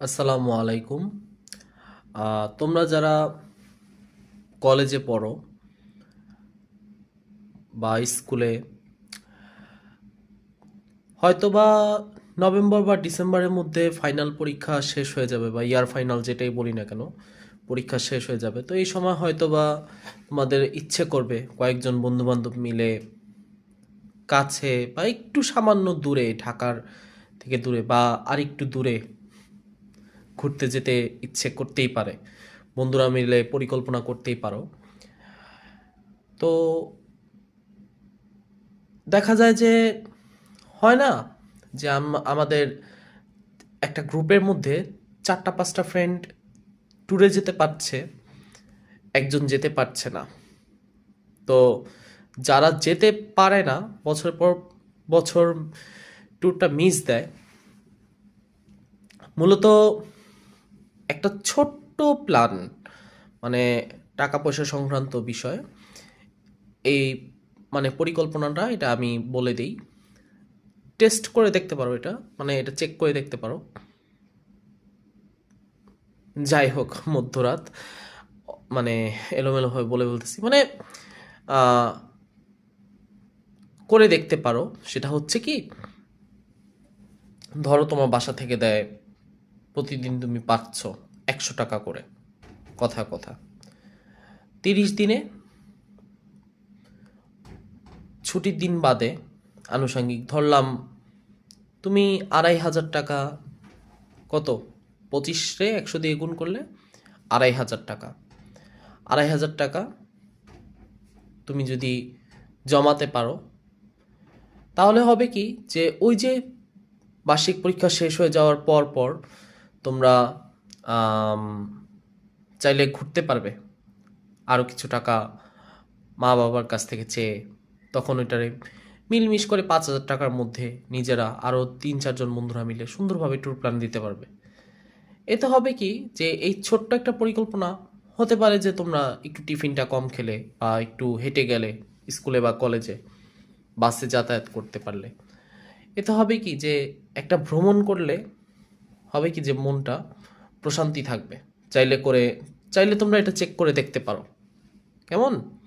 আসসালামু আলাইকুম। তোমরা যারা কলেজে পড়ো বা স্কুলে, হয়তোবা নভেম্বর বা ডিসেম্বরের মধ্যে ফাইনাল পরীক্ষা শেষ হয়ে যাবে বা ইয়ার ফাইনাল যেটাই বলি না কেন, পরীক্ষা শেষ হয়ে যাবে। তো এই সময় হয়তোবা তোমাদের ইচ্ছে করবে কয়েকজন বন্ধুবান্ধব মিলে কাছে বা একটু সামান্য দূরে, ঢাকার থেকে দূরে বা আর একটু দূরে ঘুরতে যেতে ইচ্ছে করতেই পারে। বন্ধুরা মিলে পরিকল্পনা করতেই পারো। তো দেখা যায় যে হয় না যে আম- আমাদের একটা গ্রুপের মধ্যে চারটা পাঁচটা ফ্রেন্ড ট্যুরে যেতে পারছে, একজন যেতে পারছে না। তো যারা যেতে পারে না, বছর পর বছর ট্যুরটা মিস দেয়, মূলত একটা ছোট্ট প্ল্যান মানে টাকা পয়সা সংক্রান্ত বিষয়। এই মানে পরিকল্পনাটা এটা আমি বলে দিই। টেস্ট করে দেখতে পারো এটা মানে এটা চেক করে দেখতে পারো। যাই হোক, মধ্যরাত মানে এলোমেলোভাবে বলে বলতেছি। মানে করে দেখতে পারো। সেটা হচ্ছে কি, ধরো তোমার বাসা থেকে দেয় প্রতিদিন তুমি পাচ্ছ একশো টাকা করে। কথা কথা। তিরিশ দিনে ছুটির দিন বাদে আনুষঙ্গিক ধরলাম তুমি আড়াই হাজার টাকা কত? পঁচিশে একশো দিয়ে গুণ করলে আড়াই হাজার টাকা। আড়াই হাজার টাকা তুমি যদি জমাতে পারো, তাহলে হবে কি যে ওই যে বার্ষিক পরীক্ষা শেষ হয়ে যাওয়ার পর পর তোমরা চাইলে ঘুরতে পারবে। আরও কিছু টাকা মা বাবার কাছ থেকে চেয়ে তখন ওইটারে মিলমিশ করে পাঁচ হাজার টাকার মধ্যে নিজেরা আরও তিন চারজন বন্ধুরা মিলে সুন্দরভাবে ট্যুর প্ল্যান দিতে পারবে। এতে হবে কি যে এই ছোট্ট একটা পরিকল্পনা হতে পারে যে তোমরা একটু টিফিনটা কম খেলে বা একটু হেঁটে গেলে স্কুলে বা কলেজে বাসে যাতায়াত করতে পারলে। এতে হবে কি যে একটা ভ্রমণ করলে হবে কি যে মনটা প্রশান্তি থাকবে। চাইলে করে, চাইলে তোমরা এটা চেক করে দেখতে পারো। কেমন?